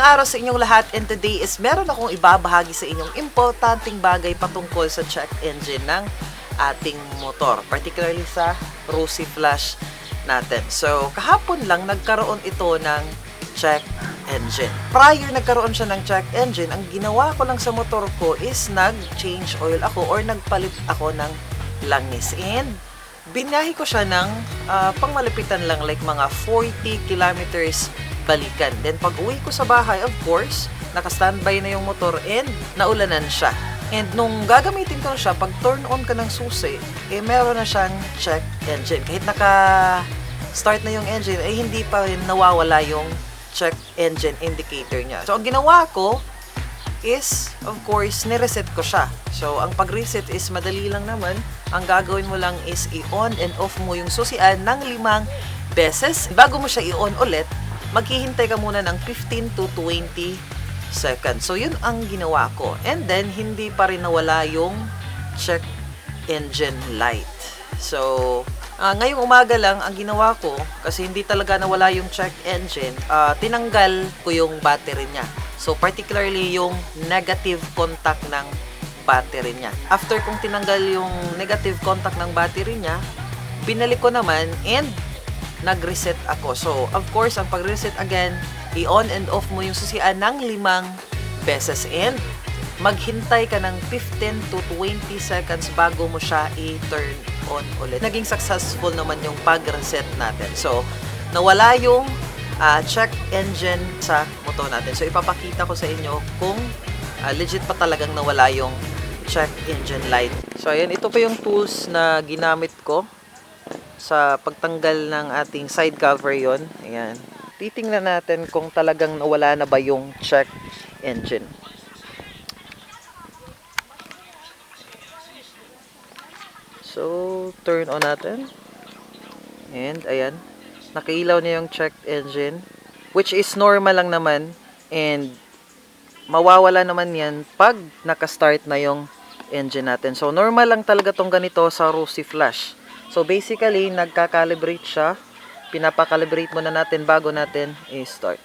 Magandang araw sa inyong lahat and today is meron akong ibabahagi sa inyong importanteng bagay patungkol sa check engine ng ating motor, particularly sa Rosy Flash natin. So, kahapon lang nagkaroon ito ng check engine. Prior nagkaroon siya ng check engine, ang ginawa ko lang sa motor ko is nag-change oil ako or nagpalit ako ng langis. And binahi ko siya ng ah, pangmalapitan lang like mga 40 kilometers balikan. Then pag uwi ko sa bahay, of course, naka-standby na yung motor and naulanan siya. And nung gagamitin ko na siya, pag turn on ka ng susi, eh meron na siyang check engine. Kahit naka-start na yung engine, eh hindi pa rin nawawala yung check engine indicator niya. So ang ginawa ko, is, of course, nireset ko siya. So, ang pag-reset is madali lang naman. Ang gagawin mo lang is i-on and off mo yung susian ng limang beses. Bago mo siya i-on ulit, maghihintay ka muna ng 15 to 20 seconds. So, yun ang ginawa ko. And then, hindi pa rin nawala yung check engine light. So, ah, ngayong umaga lang, ang ginawa ko, kasi hindi talaga nawala yung check engine, ah, tinanggal ko yung battery niya. So, particularly yung negative contact ng battery niya. After kong tinanggal yung negative contact ng battery niya, binalik ko naman and nag-reset ako. So, of course, ang pag-reset again, i-on and off mo yung susian ng limang beses and maghintay ka ng 15 to 20 seconds bago mo siya i-turn on ulit. Naging successful naman yung pag-reset natin. So, nawala yung ah, check engine sa motor natin. So, ipapakita ko sa inyo kung ah, legit pa talagang nawala yung check engine light. So, ayan, ito pa yung tools na ginamit ko sa pagtanggal ng ating side cover yon. Ayan. Titingnan natin kung talagang nawala na ba yung check engine. So, turn on natin. And, ayan. Nakailaw na yung check engine. Which is normal lang naman. And, mawawala naman yan pag nakastart na yung engine natin. So, normal lang talaga tong ganito sa Rosy Flash. So, basically, nagka-calibrate siya. Pinapakalibrate muna natin bago natin i-start.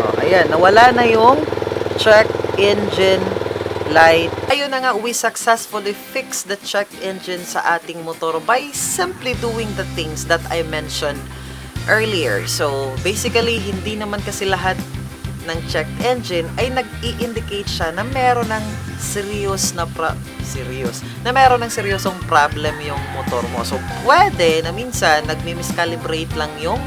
Oh, ayan, nawala na yung check engine light. Ayun na nga, we successfully fixed the check engine sa ating motor by simply doing the things that I mentioned earlier. So, basically, hindi naman kasi lahat ng check engine ay nag-i-indicate siya na meron ng serious na pra- serious na meron ng seryosong problem yung motor mo. So, pwede na minsan nagmi-miscalibrate lang yung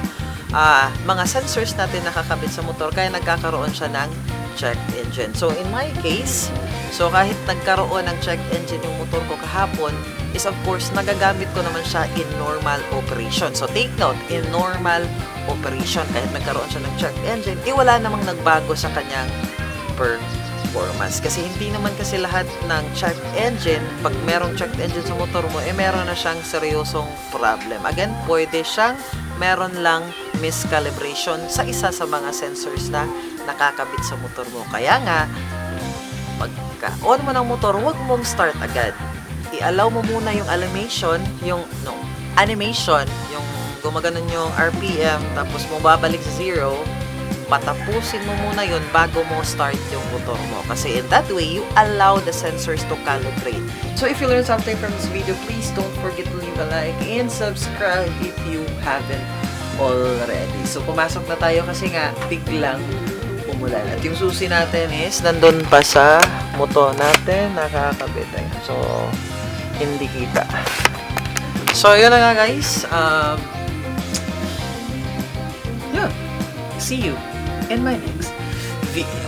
ah, mga sensors natin nakakabit sa motor kaya nagkakaroon siya ng check engine. So, in my case, so kahit nagkaroon ng check engine yung motor ko kahapon, is of course, nagagamit ko naman siya in normal operation. So, take note, in normal operation, kahit nagkaroon siya ng check engine, eh wala namang nagbago sa kanyang performance. Kasi hindi naman kasi lahat ng check engine, pag merong check engine sa motor mo, eh meron na siyang seryosong problem. Again, pwede siyang meron lang miscalibration sa isa sa mga sensors na nakakabit sa motor mo. Kaya nga, pagka-on mo ng motor, huwag mong start agad. I-allow mo muna yung animation, yung, no, animation, yung gumaganon yung RPM, tapos mo babalik sa zero, patapusin mo muna yun bago mo start yung motor mo. Kasi in that way, you allow the sensors to calibrate. So if you learned something from this video, please don't forget to leave a like and subscribe if you haven't already. So pumasok na tayo kasi nga biglang umulan. At yung susi natin is nandun pa sa motor natin, nakakabit. Ayan. So, hindi kita. So, yun na nga guys. Um, yeah. See you in my next video.